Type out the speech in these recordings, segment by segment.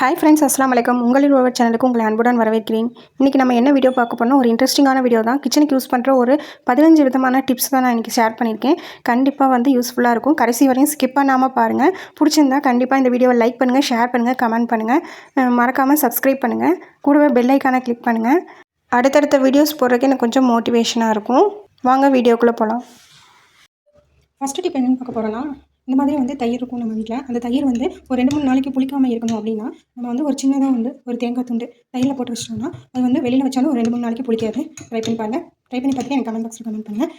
Hi friends அஸ்லாம் வலைக்கம் உங்களின் ஒருவர் சேனலுக்கு உங்களை அன்புடன் வரவேற்கிறேன். இன்றைக்கி நம்ம என்ன வீடியோ பார்க்க போனோம் ஒரு இன்ட்ரெஸ்டிங்கான வீடியோ தான். கிச்சனுக்கு யூஸ் பண்ணுற ஒரு பதினஞ்சு விதமான டிப்ஸ் தான் நான் இன்றைக்கி ஷேர் பண்ணியிருக்கேன். கண்டிப்பாக வந்து யூஸ்ஃபுல்லாக இருக்கும். கடைசி வரையும் ஸ்கிப் பண்ணாமல் பாருங்கள் பிடிச்சிருந்தா கண்டிப்பாக இந்த வீடியோவை லைக் பண்ணுங்கள் ஷேர் பண்ணுங்கள் கமெண்ட் பண்ணுங்கள் மறக்காமல் சப்ஸ்கிரைப் பண்ணுங்கள் கூடவே பெல் ஐக்கானை கிளிக் பண்ணுங்கள் அடுத்தடுத்த வீடியோஸ் போடுறதுக்கு எனக்கு கொஞ்சம் மோட்டிவேஷனாக இருக்கும். வாங்க வீடியோக்குள்ளே போகலாம் ஃபஸ்ட்டு டிப் என்னென்னு பார்க்க போகிறோன்னா இந்த மாதிரி வந்து தயிர் இருக்கும் நம்ம வீட்டில் அந்த தயிர் வந்து ஒரு ரெண்டு மூணு நாளைக்கு புளிக்காமல் இருக்கணும் அப்படின்னா நம்ம வந்து ஒரு சின்னதாக வந்து ஒரு தேங்காய் துண்டு தயிரில் போட்டு வச்சிட்டோம்னா அது வந்து வெளியில் வச்சாலும் ஒரு ரெண்டு மூணு நாளைக்கு புளிக்காது. ட்ரை பண்ணி பாருங்கள் ட்ரை பண்ணி பார்த்துட்டு எனக்கு கமெண்ட் பாக்ஸில் கமெண்ட் பண்ணுங்கள்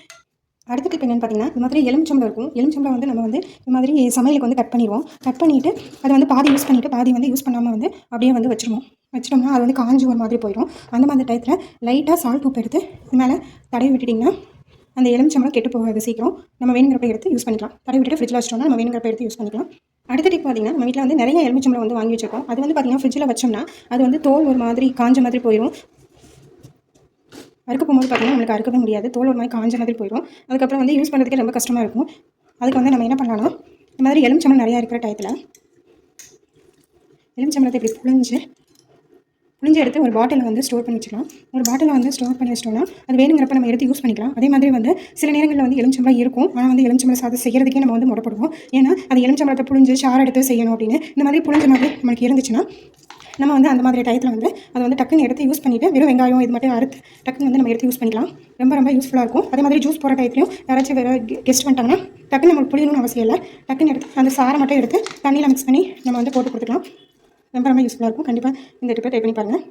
அடுத்த டிப் என்னென்னு பார்த்தீங்கன்னா இந்த மாதிரி எலுமிச்சம்பளம் இருக்கும். எலுமிச்சம்பளம் வந்து நம்ம வந்து இந்த மாதிரி சமையலுக்கு வந்து கட் பண்ணிடுவோம். கட் பண்ணிவிட்டு அதை வந்து பாதி யூஸ் பண்ணிவிட்டு பாதி வந்து யூஸ் பண்ணாமல் வந்து அப்படியே வந்து வச்சிருவோம். வச்சிட்டோம்னா அது வந்து காஞ்சி ஒரு மாதிரி போயிடும் அந்த மாதிரி டயத்தில் லைட்டாக சால்ட் உப்பு எடுத்து மேலே தடவி விட்டுட்டிங்கன்னா அந்த எலுமிச்சம்பளம் கெட்டு போகாது சீக்கிரம் நம்ம வேணுங்கிறப்ப எடுத்து யூஸ் பண்ணிக்கலாம். தடவி விட்டுட்டு ஃப்ரிட்ஜில் வச்சிட்டோம்னா நம்ம வேணுங்கிறப்ப எடுத்து யூஸ் பண்ணிக்கலாம். அடுத்த டிப் பார்த்தீங்கன்னா நம்ம வீட்டில் வந்து நிறைய எலுமிச்சம்பளம் வந்து வாங்கி வச்சிருக்கோம். அது வந்து பார்த்தீங்கன்னா ஃப்ரிட்ஜில் வச்சோம்னா அது வந்து தோல் ஒரு மாதிரி காஞ்ச மாதிரி போயிடும் அறுக்க போகும்போது பார்த்தீங்கன்னா நம்மளுக்கு அறுக்கவே முடியாது. தோல் ஒரு மாதிரி காஞ்ச மாதிரி போயிடும் அதுக்கப்புறம் வந்து யூஸ் பண்ணுறதுக்கே ரொம்ப கஷ்டமாக இருக்கும். அதுக்கு வந்து நம்ம என்ன பண்ணலாம்? இந்த மாதிரி எலுமிச்சம்பளம் நிறையா இருக்கிற டயத்தில் எலுமிச்சம்பளத்தை இப்படி புழிஞ்சு புளிஞ்சு எடுத்து ஒரு பாட்டிலில் வந்து ஸ்டோர் பண்ணி வச்சுக்கலாம் ஒரு பாட்டிலில் வந்து ஸ்டோர் பண்ணி வச்சிட்டோம்னா அது வேணுங்கிறப்ப நம்ம எடுத்து யூஸ் பண்ணிக்கலாம். அதே மாதிரி வந்து சில நேரங்களில் வந்து எலுமிச்சம்பழம் இருக்கும். ஆனால் வந்து எலுமிச்சம்பளம் சாதம் செய்கிறதுக்கே நம்ம வந்து முடப்படுவோம். ஏன்னா அது எலுமிச்சம்பளத்தை புளிஞ்சு சாறு எடுத்து செய்யணும் அப்படின்னு. இந்த மாதிரி புளிஞ்ச மாதிரி நமக்கு இருந்துச்சுன்னா நம்ம வந்து அந்த மாதிரி டயத்தில் வந்து அதை வந்து டக்குன்னு எடுத்து யூஸ் பண்ணிவிட்டு வெறும் வெங்காயம் இது மட்டும் அறுத்து டக்குன்னு வந்து நம்ம எடுத்து யூஸ் பண்ணிக்கலாம். ரொம்ப ரொம்ப யூஸ்ஃபுல்லாக இருக்கும். அதே மாதிரி ஜூஸ் போகிற டயத்துலையும் யாராச்சும் வேறு கெஸ்ட் பண்ணிட்டாங்கன்னா டக்குன்னு நம்மளுக்கு புளியணும்னு அவசியம் இல்லை. டக்குன்னு எடுத்து அந்த சாரை மட்டும் எடுத்து தண்ணியில் மிக்ஸ் பண்ணி நம்ம வந்து போட்டு கொடுத்துக்கலாம். ரொம்ப ரொம்ப யூஸ்ஃபுல்லாக இருக்கும். கண்டிப்பாக இந்த டிப்பை ட்ரை பண்ணி பாருங்கள்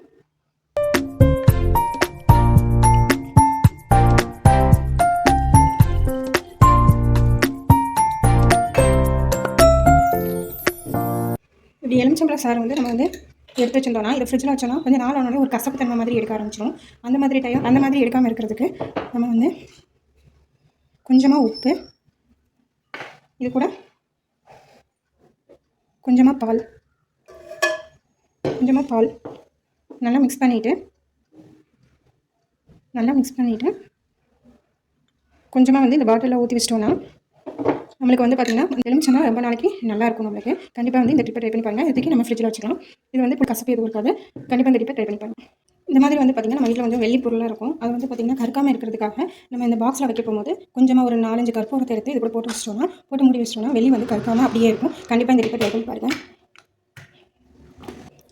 இப்படி எலுமிச்சம்பழ சாறு வந்து நம்ம வந்து எடுத்து வச்சிருந்தோம்னா இதை ஃப்ரிட்ஜில் வச்சோம்னா கொஞ்சம் நாள் ஆனோடனே ஒரு கசப்பு தன்மை மாதிரி எடுக்க ஆரம்பிச்சிடும் அந்த மாதிரி டைம் அந்த மாதிரி எடுக்காமல் இருக்கிறதுக்கு நம்ம வந்து கொஞ்சமாக உப்பு இது கூட கொஞ்சமாக பால் கொஞ்சமாக பால் நல்லா மிக்ஸ் பண்ணிவிட்டு நல்லா மிக்ஸ் பண்ணிவிட்டு கொஞ்சமாக வந்து இந்த பாட்டிலில் ஊற்றி வச்சிட்டோன்னா நம்மளுக்கு வந்து பார்த்திங்கன்னா எலுமிச்சனா ரொம்ப நாளைக்கு நல்லாயிருக்கும் நம்மளுக்கு. கண்டிப்பாக வந்து இந்த டிப்பை ட்ரை பண்ணி பாருங்கள் இதுக்கு நம்ம ஃப்ரிட்ஜில் வச்சுக்கலாம். இது வந்து இப்போ கசப்பு எதுவும் இருக்காது. கண்டிப்பாக இந்த டிப்பை ட்ரை பண்ணி பாருங்கள் இந்த மாதிரி வந்து பார்த்திங்கன்னா நம்ம வீட்டில் வந்து வெள்ளி பொருளாக இருக்கும். அது வந்து பார்த்திங்கன்னா கற்காமல் இருக்கிறதுக்காக நம்ம இந்த பாக்ஸில் வைக்க போகும்போது கொஞ்சமாக ஒரு நாலஞ்சு கற்பூரத்தை எடுத்து இது கூட போட்டு வச்சிட்டோம்னா போட்டு மூடி வச்சிட்டோம்னா வெளியே வந்து கற்காமல் அப்படியே இருக்கும். கண்டிப்பாக இந்த டிப்பை ட்ரை பண்ணி பாருங்கள்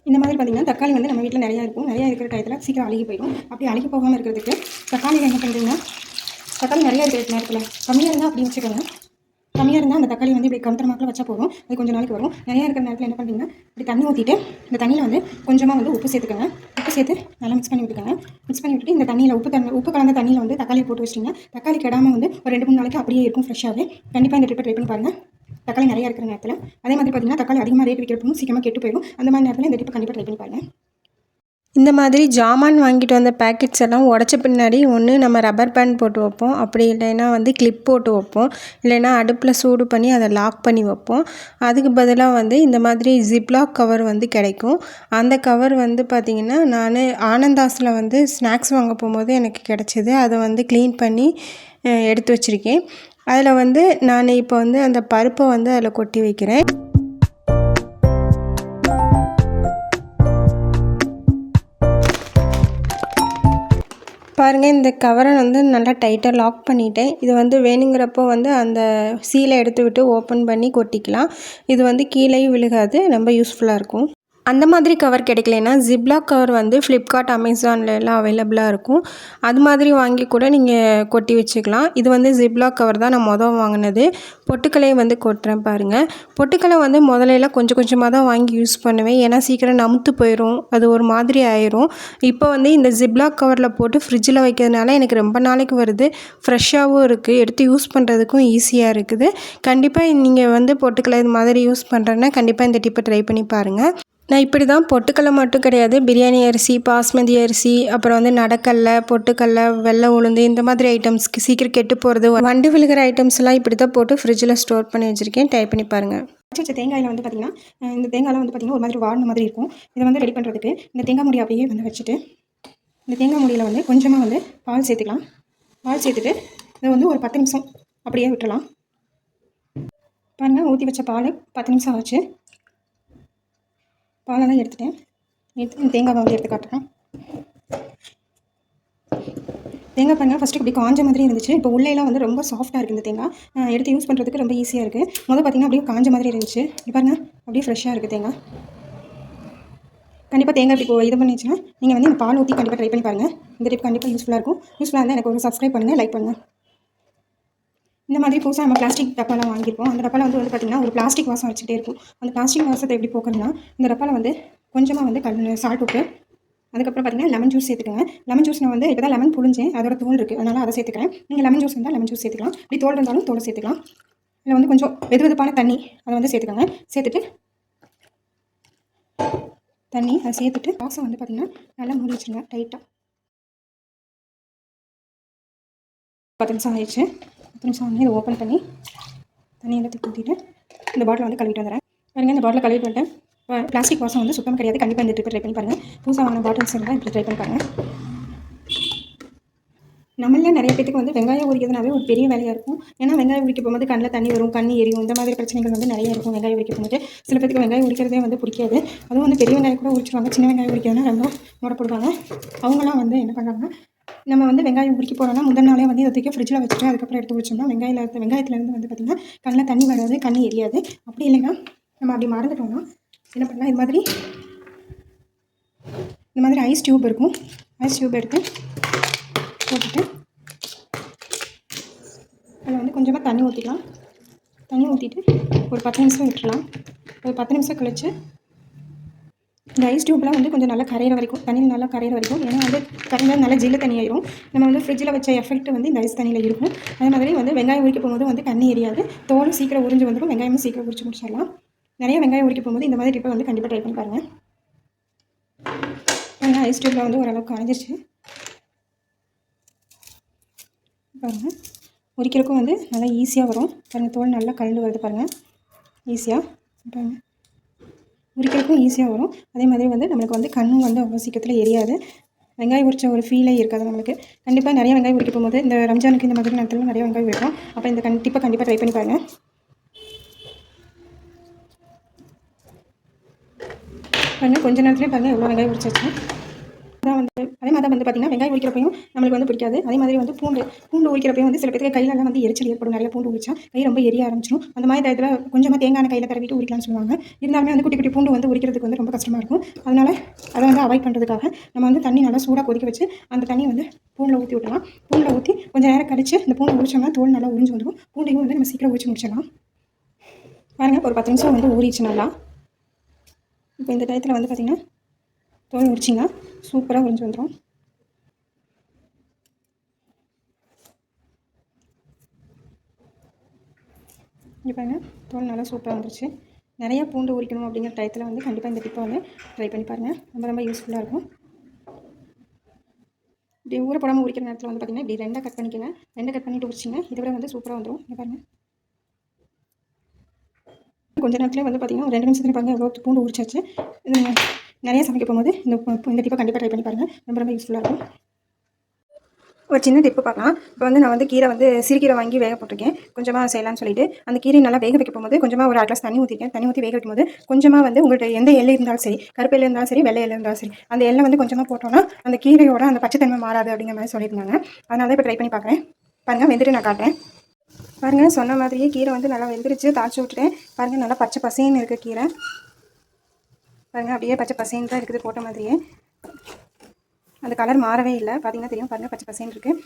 இந்த மாதிரி பார்த்திங்கன்னா தக்காளி வந்து நம்ம வீட்டில் நிறையா இருக்கும். நிறையா இருக்கிற டயத்தில் சீக்கிரம் அழுகி போயிடும். அப்படி அழுகி போகாமல் இருக்கிறதுக்கு தக்காளி என்ன பண்ணுறீங்கன்னா தக்காளி நிறையா இருக்கிற நேரத்தில். கம்மியாக இருந்தால் அப்படி வச்சுக்கோங்க. கம்மியாக இருந்தால் அந்த தக்காளி வந்து இப்படி கவுண்டர் மாக்கில் வச்சா போதும். அது கொஞ்சம் நாளைக்கு வரும். நிறையா இருக்கிற நேரத்தில் என்ன பண்ணுறீங்கன்னா இப்படி தண்ணி ஊற்றிட்டு இந்த தண்ணியில் வந்து கொஞ்சமாக வந்து உப்பு சேர்த்துக்கோங்க. உப்பு சேர்த்து நல்லா மிக்ஸ் பண்ணி விட்டுக்கோங்க. மிக்ஸ் பண்ணி விட்டுட்டு இந்த தண்ணியில் உப்பு தண்ணி உப்பு கலந்த தண்ணியில் வந்து தக்காளி போட்டு வச்சிட்டிங்கன்னா தக்காளி கெடாமல் வந்து ஒரு ரெண்டு மூணு நாளைக்கு அப்படியே இருக்கும் ஃப்ரெஷ்ஷாகவே கண்டிப்பாக இந்த ட்ரிப்பை ட்ரை பண்ணி பாருங்கள் தக்காளி நிறையா இருக்கிற நேரத்தில் அதே மாதிரி பார்த்தீங்கன்னா தக்காளி அதிகமாக ரேட் விற்கிறப்பவும் சீக்கிரமாக கெட்டு போயிடும் அந்த மாதிரி நேரத்தில் இந்த டிப்பை கண்டிப்பாக ட்ரை பண்ணி பாருங்கள் இந்த மாதிரி ஜாமான் வாங்கிட்டு வந்த பேக்கெட்ஸ் எல்லாம் உடச்ச பின்னாடி ஒன்று நம்ம ரப்பர் பேண்ட் போட்டு வைப்போம். அப்படி இல்லைன்னா வந்து கிளிப் போட்டு வைப்போம். இல்லைன்னா அடுப்பில் சூடு பண்ணி அதை லாக் பண்ணி வைப்போம். அதுக்கு பதிலாக வந்து இந்த மாதிரி ஜிப்லாக் கவர் வந்து கிடைக்கும். அந்த கவர் வந்து பார்த்திங்கன்னா நான் ஆனந்தாஸில் வந்து ஸ்நாக்ஸ் வாங்க போகும்போது எனக்கு கிடச்சிது. அதை வந்து க்ளீன் பண்ணி எடுத்து வச்சுருக்கேன். அதில் வந்து நான் இப்போ வந்து அந்த பருப்பை வந்து அதில் கொட்டி வைக்கிறேன். பாருங்கள் இந்த கவரை வந்து நல்லா டைட்டாக லாக் பண்ணிவிட்டேன் இது வந்து வேணுங்கிறப்போ வந்து அந்த சீலை எடுத்து விட்டு ஓப்பன் பண்ணி கொட்டிக்கலாம். இது வந்து கீழேயும் விழுகாது ரொம்ப யூஸ்ஃபுல்லாக இருக்கும். அந்த மாதிரி கவர் கிடைக்கலனா ஜிப்லாக் கவர் வந்து ஃப்ளிப்கார்ட் அமேசானில் எல்லாம் அவைலபிளாக இருக்கும். அது மாதிரி வாங்கி கூட நீங்கள் கொட்டி வச்சுக்கலாம். இது வந்து ஜிப்லாக் கவர் தான் நான் மொதல் வாங்கினது. பொட்டுக்கலையை வந்து கொட்டுறேன் பாருங்கள் பொட்டுக்கலை வந்து முதலையெல்லாம் கொஞ்சம் கொஞ்சமாக தான் வாங்கி யூஸ் பண்ணுவேன். ஏன்னா சீக்கிரம் நமுத்து போயிடும் அது ஒரு மாதிரி ஆயிரும். இப்போ வந்து இந்த ஜிப்லாக் கவரில் போட்டு ஃப்ரிட்ஜில் வைக்கிறதுனால எனக்கு ரொம்ப நாளைக்கு வருது. ஃப்ரெஷ்ஷாகவும் இருக்குது எடுத்து யூஸ் பண்ணுறதுக்கும் ஈஸியாக இருக்குது. கண்டிப்பாக நீங்கள் வந்து பொட்டுக்கலை இது மாதிரி யூஸ் பண்ணுறேன்னா கண்டிப்பாக இந்த டிப்பை ட்ரை பண்ணி பாருங்கள் நான் இப்படி தான் பொட்டுக்கடலை மட்டும் கிடையாது. பிரியாணி அரிசி பாஸ்மதி அரிசி அப்புறம் வந்து நடக்கடல பொட்டுக்கடல வெள்ளை உளுந்து இந்த மாதிரி ஐட்டம்ஸ்க்கு சீக்கிரம் கெட்டு போகிறது வண்டு விழுகிற ஐட்டம்ஸ்லாம் இப்படி தான் போட்டு ஃப்ரிட்ஜில் ஸ்டோர் பண்ணி வச்சுருக்கேன். டைப் பண்ணி பாருங்கள் வச்ச தேங்காயில் வந்து பார்த்திங்கன்னா இந்த தேங்காயில் வந்து பார்த்திங்கன்னா ஒரு மாதிரி வாடின மாதிரி இருக்கும். இதை வந்து ரெடி பண்ணுறதுக்கு இந்த தேங்காய் முடி அப்படியே வந்து வச்சுட்டு இந்த தேங்காய் முடியில் வந்து கொஞ்சமாக வந்து பால் சேர்த்துக்கலாம். பால் சேர்த்துட்டு இதை வந்து ஒரு பத்து நிமிஷம் அப்படியே விட்டுடலாம் பாருங்கள் ஊற்றி வச்ச பால் பத்து நிமிஷம் ஆச்சு. பாலெல்லாம் எடுத்துட்டேன். எடுத்து தேங்காய் வந்து எடுத்து காட்டுறேன். தேங்காய் பாருங்கள் ஃபஸ்ட்டு இப்படி காஞ்ச மாதிரி இருந்துச்சு. இப்போ உள்ளேலாம் வந்து ரொம்ப சாஃப்ட்டாக இருக்குது இந்த தேங்காய். எடுத்து யூஸ் பண்ணுறதுக்கு ரொம்ப ஈஸியாக இருக்குது முதல் பார்த்தீங்கன்னா அப்படியே காஞ்ச மாதிரி இருந்துச்சு. இப்போ அப்படியே ஃப்ரெஷ்ஷாக இருக்குது தேங்காய். கண்டிப்பாக தேங்காய் இப்படி இப்போ இது பண்ணிச்சுன்னா நீங்கள் வந்து இந்த பால் ஊற்றி கண்டிப்பாக ட்ரை பண்ணி பாருங்கள் இந்த டிப் கண்டிப்பாக யூஸ்ஃபுல்லாக இருக்கும். யூஸ்ஃபுல்லாக இருந்தால் எனக்கு ஒரு சப்ஸ்கிரைப் பண்ணுங்கள் லைக் பண்ணுங்கள் இந்த மாதிரி புதுசாக நம்ம பிளாஸ்டிக் டப்பாலாம் வாங்கியிருப்போம் அந்த டப்பாவில் வந்து வந்து பார்த்திங்கன்னா ஒரு பிளாஸ்டிக் வாசம் வச்சுட்டே இருக்கும். அந்த பிளாஸ்டிக் வாசத்தை எப்படி போக்குறதுனா இந்த டப்பாவில் வந்து கொஞ்சமாக வந்து கல் சால்ட் விட்டு அதுக்கப்புறம் பார்த்தீங்கன்னா லெமன் ஜூஸ் சேர்த்துக்கோங்க. லெமன் ஜூஸ் நான் வந்து இப்போ தான் லெமன் புழிஞ்சேன். அதோட தோல் இருக்குது அதனால் அதை சேர்த்துக்கிறேன். நீங்கள் லெமன் ஜூஸ் இருந்தால் லெமன் ஜூஸ் சேர்த்துக்கலாம். இப்படி தோல் இருந்தாலும் தோலை சேர்த்துக்கலாம். இதில் வந்து கொஞ்சம் வெது வெதுப்பான தண்ணி அதை வந்து சேர்த்துக்கோங்க. சேர்த்துட்டு தண்ணி அதை சேர்த்துட்டு வாசம் வந்து பார்த்திங்கன்னா நல்லா மூடி வச்சுருங்க. டைட்டாக பத்து நிமிஷம் ஆயிடுச்சு. பத்து நிமிஷம் வந்து இதை ஓப்பன் பண்ணி தண்ணியில் எல்லாத்தையும் ஊற்றிட்டு இந்த பாட்டில் வந்து கழுவிட்டு வந்துடுறேன். பாருங்க இந்த பாட்டில் கழுவிட்டு வந்துட்டேன் பிளாஸ்டிக் வாசம் வந்து சுத்தம் கிடையாது. கண்டிப்பாக இந்த ட்ரிப்பை ட்ரை பண்ணி பாருங்கள் புதுசாக வாங்கின பாட்டில்ஸ் இருந்தால் இப்படி ட்ரை பண்ணி பாருங்கள் நம்மள நிறைய பேத்துக்கு வந்து வெங்காயம் உரிக்கிறதுனாவே ஒரு பெரிய வேலையாக இருக்கும். ஏன்னா வெங்காயம் உரிக்க போகும்போது கண்ணில் தண்ணி வரும் கண் எரியும். இந்த மாதிரி பிரச்சனைகள் வந்து நிறைய இருக்கும் வெங்காயம் உரிக்க போகும்போது. சில பேருக்கு வெங்காயம் உரிக்கிறதே வந்து பிடிக்காது. அதுவும் வந்து பெரிய வெங்காயம் கூட உரிச்சிருவாங்க. சின்ன வெங்காயம் உரிக்கிறதுனா ரொம்ப மூடப்படுவாங்க. அவங்களாம் வந்து என்ன பண்ணுறாங்கன்னா நம்ம வந்து வெங்காயம் உரிக்க போகிறோம்னா முதல் நாளே வந்து இதை தூக்கி ஃப்ரிட்ஜில் வச்சுட்டு அதுக்கப்புறம் எடுத்து வச்சோம்னா வெங்காயம் வெங்காயத்துலேருந்து வந்து பார்த்திங்கன்னா கண்ணில் தண்ணி வராது கண் எரியாது. அப்படி இல்லைன்னா நம்ம அப்படி மறந்துட்டோம்னா என்ன பண்ணலாம்? இது மாதிரி இந்த மாதிரி ஐஸ் டியூப் இருக்கும். ஐஸ் டியூப் எடுத்து போட்டுட்டு அதில் வந்து கொஞ்சமாக தண்ணி ஊற்றிக்கலாம் தண்ணி ஊற்றிட்டு ஒரு பத்து நிமிஷம் விட்டுறலாம். ஒரு பத்து நிமிஷம் கழிச்சு இந்த ஐஸ் டியூப்லாம் வந்து கொஞ்சம் நல்லா கரையிற வரைக்கும் தண்ணியில் நல்லா கரையிற வரைக்கும். ஏன்னா வந்து கரைஞ்சால் நல்லா ஜில்லு தண்ணி ஆயிரும். நம்ம வந்து ஃப்ரிட்ஜில் வச்ச எஃபெக்ட் வந்து இந்த ஐஸ் தண்ணியில் இருக்கும். அதே மாதிரி வந்து வெங்காயம் உரிக்க போகும்போது வந்து தண்ணி எரியாது. தோலும் சீக்கிரம் உறிஞ்சு வந்துடும் வெங்காயமும் சீக்கிரம் உரிச்சு முடிச்சிடலாம். நிறைய வெங்காயம் உரிக்க போகும்போது இந்த மாதிரி டிப்பை வந்து கண்டிப்பாக ட்ரை பண்ணி பாருங்கள் பாருங்க ஐஸ் டியூப்பில் வந்து ஓரளவுக்கு கரைஞ்சிருச்சு. பாருங்கள் உரிக்கிறதுக்கும் வந்து நல்லா ஈஸியாக வரும். பாருங்கள் தோல் நல்லா கலந்து வருது பாருங்கள் ஈஸியாக பாருங்கள் உரிக்கிறதுக்கும் ஈஸியாக வரும். அதே மாதிரி வந்து நம்மளுக்கு வந்து கண்ணும் வந்து அவ்வளோ சீக்கிரத்தில் எரியாது. வெங்காயம் உரிச்ச ஒரு ஃபீலே இருக்காது நம்மளுக்கு. கண்டிப்பாக நிறைய வெங்காயம் உரிக்க போகும்போது இந்த ரம்ஜானுக்கு இந்த மாதிரி நேரத்தில் நிறைய வெங்காயம் உரிக்கும் அப்போ இந்த கண்டிப்பாக கண்டிப்பாக ட்ரை பண்ணி பாருங்கள் பாருங்கள் கொஞ்ச நேரத்துலேயே பாருங்கள் எவ்வளோ வெங்காயம் உரிச்சாச்சு. வந்து தான் வந்து பார்த்திங்கன்னா வெங்காயம் உரிக்கிறப்பையும் நம்மளுக்கு வந்து பிடிக்காது. அதே மாதிரி வந்து பூண்டு. பூண்டு உரிக்கிறப்பையும் வந்து சில பேருக்கு கையிலலாம் வந்து எரிச்சல் ஏற்படும். நிறைய பூண்டு உரிச்சா கை ரொம்ப எரிய ஆரம்பிச்சிடும் அந்த மாதிரி இதில் கொஞ்சமாக தேங்காய் கையில் தரவிட்டு உரிக்கலாம்னு சொல்லுவாங்க. இருந்தாலுமே வந்து குட்டி குட்டி பூண்டு வந்து உரிக்கிறதுக்கு வந்து ரொம்ப கஷ்டமாக இருக்கும். அதனால் அதை வந்து அவாய்ட் பண்ணுறதுக்காக நம்ம வந்து தண்ணி நல்லா சூடாக கொதிக்க வச்சு அந்த தண்ணி வந்து பூண்டில் ஊற்றி விட்டலாம் பூண்டில் ஊற்றி கொஞ்சம் நேரம் கழிச்சு இந்த பூண்டு உரிச்சோம்னா தோல் நல்லா உறிஞ்சு வந்துடும் பூண்டையும் வந்து நம்ம சீக்கிரம் உரிச்சு முடிச்சிடலாம். பாருங்கள் ஒரு பத்து நிமிஷம் வந்து ஊறிச்சு நல்லா. இப்போ இந்த டயத்தில் வந்து பார்த்திங்கன்னா தோல் உரிச்சிங்கன்னா சூப்பராக உறிஞ்சு வந்துடும் இங்கே பாருங்கள் தோல் நல்லா சூப்பராக வந்துருச்சு. நிறையா பூண்டு உரிக்கணும் அப்படிங்கிற டயத்தில் வந்து கண்டிப்பாக இந்த டிப்பை வந்து ட்ரை பண்ணி பாருங்கள் ரொம்ப ரொம்ப யூஸ்ஃபுல்லாக இருக்கும். இப்படி ஊற போடாமல் உரிக்கிற நேரத்தில் வந்து பார்த்திங்கன்னா இப்படி ரெண்டாக கட் பண்ணிக்கோங்க. ரெண்டை கட் பண்ணிட்டு உரிச்சிங்க இதை விட வந்து சூப்பராக வந்துடும் இங்கே பாருங்கள் கொஞ்ச நேரத்தில் வந்து பார்த்திங்கன்னா ஒரு ரெண்டு நிமிஷத்துல பாருங்கள் எவ்வளோ பூண்டு உரிச்சாச்சு. நிறையா சமைக்க போகும்போது இந்த இந்த டிப்பை கண்டிப்பாக ட்ரை பண்ணி பாருங்கள் ரொம்ப ரொம்ப யூஸ்ஃபுல்லாக இருக்கும். ஒரு சின்ன டிப்பு பார்க்கலாம். இப்போ வந்து நான் வந்து கீரை வந்து சிறுகீரை வாங்கி வேக போட்டிருக்கேன். கொஞ்சமாக செய்யலாம்னு சொல்லிட்டு அந்த கீரை நல்லா வேக வைக்க போகும்போது கொஞ்சமாக ஒரு அட்லாஸ் தண்ணி ஊற்றிருக்கேன் தண்ணி ஊற்றி வேக வைக்கும்போது கொஞ்சமாக வந்து உங்கள்கிட்ட எந்த எல்லை இருந்தாலும் சரி கருப்பு இருந்தாலும் சரி வெள்ளை இருந்தாலும் சரி அந்த எல்லை வந்து கொஞ்சமாக போட்டோம்னா அந்த கீரையோட அந்த பச்சைத்தன்மை மாறாது அப்படிங்கிற மாதிரி சொல்லியிருந்தாங்க. அதனால தான் இப்போ ட்ரை பண்ணி பார்க்குறேன். பாருங்கள் வெந்துட்டு நான் காட்டுறேன். பாருங்கள் சொன்ன மாதிரியே கீரை வந்து நல்லா வெந்துருச்சு தாழ்ச்சி விட்டுட்டேன். பாருங்கள் நல்லா பச்சை பசேன்னு இருக்குது கீரை. பாருங்கள் அப்படியே பச்சை பசேன்னு தான் இருக்குது போட்ட மாதிரியே. அந்த கலர் மாறவே இல்லை. பார்த்தீங்கன்னா தெரியும். பாருங்கள் பச்சை பசேன்னு இருக்குது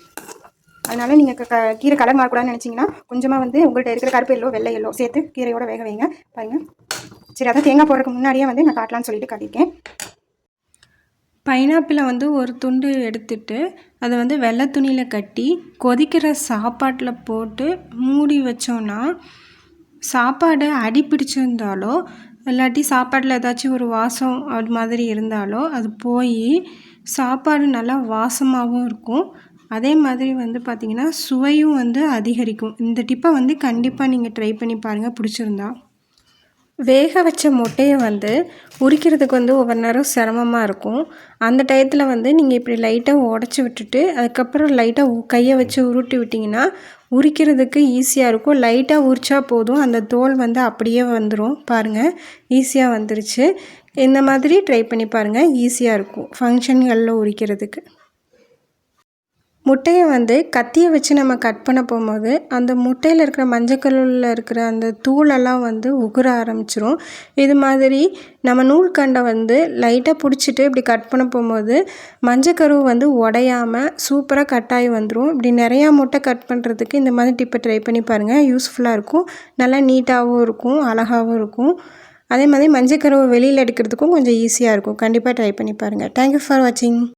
அதனால் நீங்கள் க கீரை கலர் மாறக்கூடாதுன்னு நினச்சிங்கன்னா கொஞ்சமாக வந்து உங்கள்கிட்ட இருக்கிற கருப்பு எல்லோ வெள்ளை எல்லோ சேர்த்து கீரையோட வேக வைங்க. பாருங்கள் சரி அதான் தேங்காய் போடுறதுக்கு முன்னாடியே வந்து நான் காட்டலாம்னு சொல்லிட்டு காட்டியிருக்கேன். பைனாப்பிளை வந்து ஒரு துண்டு எடுத்துட்டு அதை வந்து வெள்ளை துணியில் கட்டி கொதிக்கிற சாப்பாட்டில் போட்டு மூடி வச்சோன்னா சாப்பாடு அடி பிடிச்சிருந்தாலோ இல்லாட்டி சாப்பாட்டில் ஏதாச்சும் ஒரு வாசம் அது மாதிரி இருந்தாலோ அது போய் சாப்பாடு நல்லா வாசமாகவும் இருக்கும். அதே மாதிரி வந்து பார்த்திங்கன்னா சுவையும் வந்து அதிகரிக்கும். இந்த டிப்பை வந்து கண்டிப்பாக நீங்கள் ட்ரை பண்ணி பாருங்கள் பிடிச்சிருந்தா. வேக வச்ச முட்டையை வந்து உரிக்கிறதுக்கு வந்து ஒவ்வொரு நேரம் சிரமமாக இருக்கும். அந்த டயத்தில் வந்து நீங்கள் இப்படி லைட்டாக உடச்சி விட்டுட்டு அதுக்கப்புறம் லைட்டாக கையை வச்சு உருட்டி விட்டிங்கன்னா உரிக்கிறதுக்கு ஈஸியாக இருக்கும். லைட்டாக உரிச்சா போதும். அந்த தோல் வந்து அப்படியே வந்துடும் பாருங்கள் ஈஸியாக வந்துருச்சு. இந்த மாதிரி ட்ரை பண்ணி பாருங்கள் ஈஸியாக இருக்கும். ஃபங்க்ஷன்களில் உரிக்கிறதுக்கு. முட்டையை வந்து கத்தியை வச்சு நம்ம கட் பண்ண போகும்போது அந்த முட்டையில் இருக்கிற மஞ்சக்கல்லில் இருக்கிற அந்த தூளெல்லாம் வந்து உகுர ஆரம்பிச்சிரும். இது மாதிரி நம்ம நூல்கண்டை வந்து லைட்டாக பிடிச்சிட்டு இப்படி கட் பண்ண போகும்போது மஞ்சக்கருவு வந்து உடையாமல் சூப்பராக கட் ஆகி வந்துடும் இப்படி நிறையா முட்டை கட் பண்ணுறதுக்கு இந்த மாதிரி டிப்பை ட்ரை பண்ணி பாருங்கள் யூஸ்ஃபுல்லாக இருக்கும். நல்லா நீட்டாகவும் இருக்கும் அழகாகவும் இருக்கும். அதே மாதிரி மஞ்சக்கருவை வெளியில் எடுக்கிறதுக்கும் கொஞ்சம் ஈஸியாக இருக்கும். கண்டிப்பாக ட்ரை பண்ணி பாருங்கள் தேங்க்யூ ஃபார் வாட்சிங்